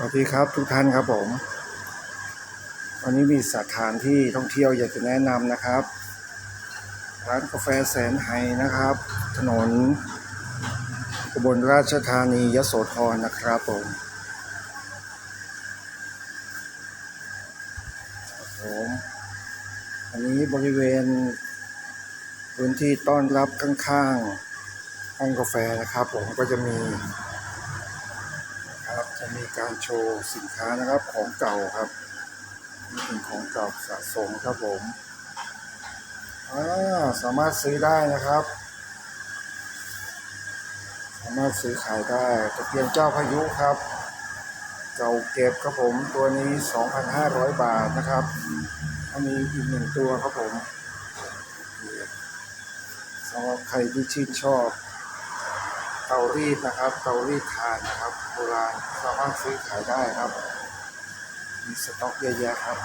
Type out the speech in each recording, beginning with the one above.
สวัสดีครับทุกท่านครับผมวันนี้มีสถานที่ท่องเที่ยวอยากจะแนะนำนะครับ ร้านกาแฟแสนไฮนะครับ ถนนอุบลราชธานียโสธรนะครับผมผมอันนี้บริเวณ พื้นที่ต้อนรับข้างๆห้องกาแฟนะครับผมก็จะมี มีการโชว์สินค้านะครับของเก่าครับนี่เป็นของเก่าสะสมครับผมอ่าสามารถซื้อได้นะครับ สามารถซื้อขายได้ตะเกียงเจ้าพายุครับ เก่าเก็บครับผมตัวนี้ 2,500 บาทนะครับอันนี้อีกหนึ่งตัวครับผมสำหรับใครที่ชื่นชอบ เตารีดนะครับ เตารีดถ่านนะครับโบราณสามารถซื้อขายได้ครับ มีสต็อกเยอะแยะครับ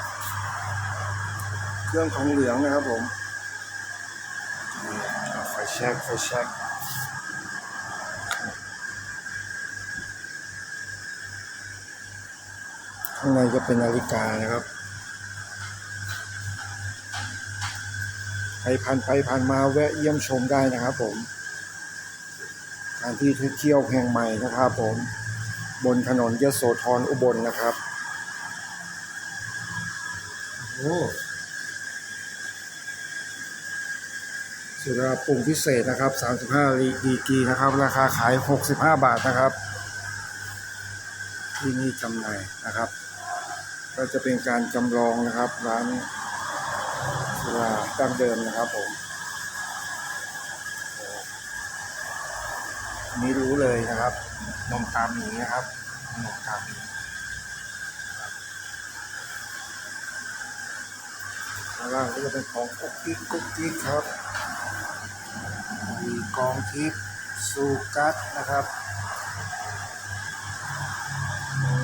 เครื่องทองเหลืองนะครับผมไฟแช็กไฟแช็กข้างในจะเป็นนาฬิกานะครับใครผ่านไปผ่านมาแวะเยี่ยมชมได้นะครับผม ถานที่ท่องเที่ยวแห่งใหม่นะครับ ผมบนถนนยโสธรอุบลนะครับโอ้สุราปรุงพิเศษนะครับ 35ดีกรีนะครับ ราคาขาย 65 บาทนะครับ ที่นี่จำหน่ายนะครับ ก็จะเป็นการจำลองนะครับ ร้านสุราดั้งเดิมนะครับผม นนี้รู้เลยนะครับ นมตามหมีนะครับนมตามหมีครับข้างล่างก็จะเป็นของกุ๊กกิ๊กกุ๊กกิ๊กครับมีกองทิพย์สูกัสนะครับโอ้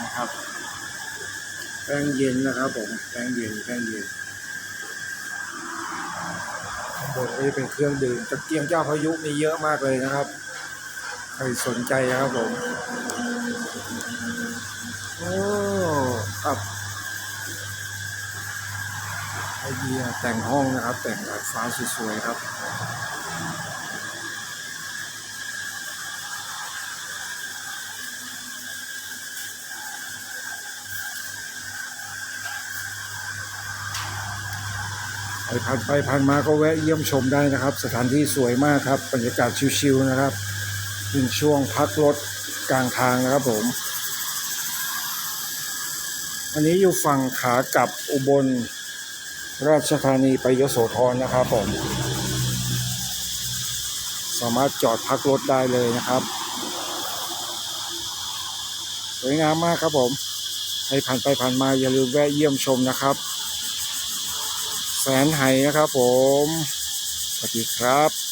นะครับแป้งเย็นนะครับผมแป้งเย็นแป้งเย็น บนนี้เป็นเครื่องดื่มตะเกียงเจ้าพายุมีเยอะมากเลยนะครับ ใครสนใจนะครับผมโอ้ครับไอเดียแต่งห้องนะครับ แต่งดาดฟ้าสวยๆครับ ไปผ่านไปผ่านมาก็แวะเยี่ยมชมได้นะครับ สถานที่สวยมากครับ บรรยากาศชิลๆนะครับเป็นช่วงพักรถกลางทางนะครับผม อันนี้อยู่ฝั่งขากลับอุบลราชธานีไปยโสธรนะครับผม สามารถจอดพักรถได้เลยนะครับ สวยงามมากครับผม ใครผ่านไปผ่านมาอย่าลืมแวะเยี่ยมชมนะครับ แสนไห่นะครับผม สวัสดีครับ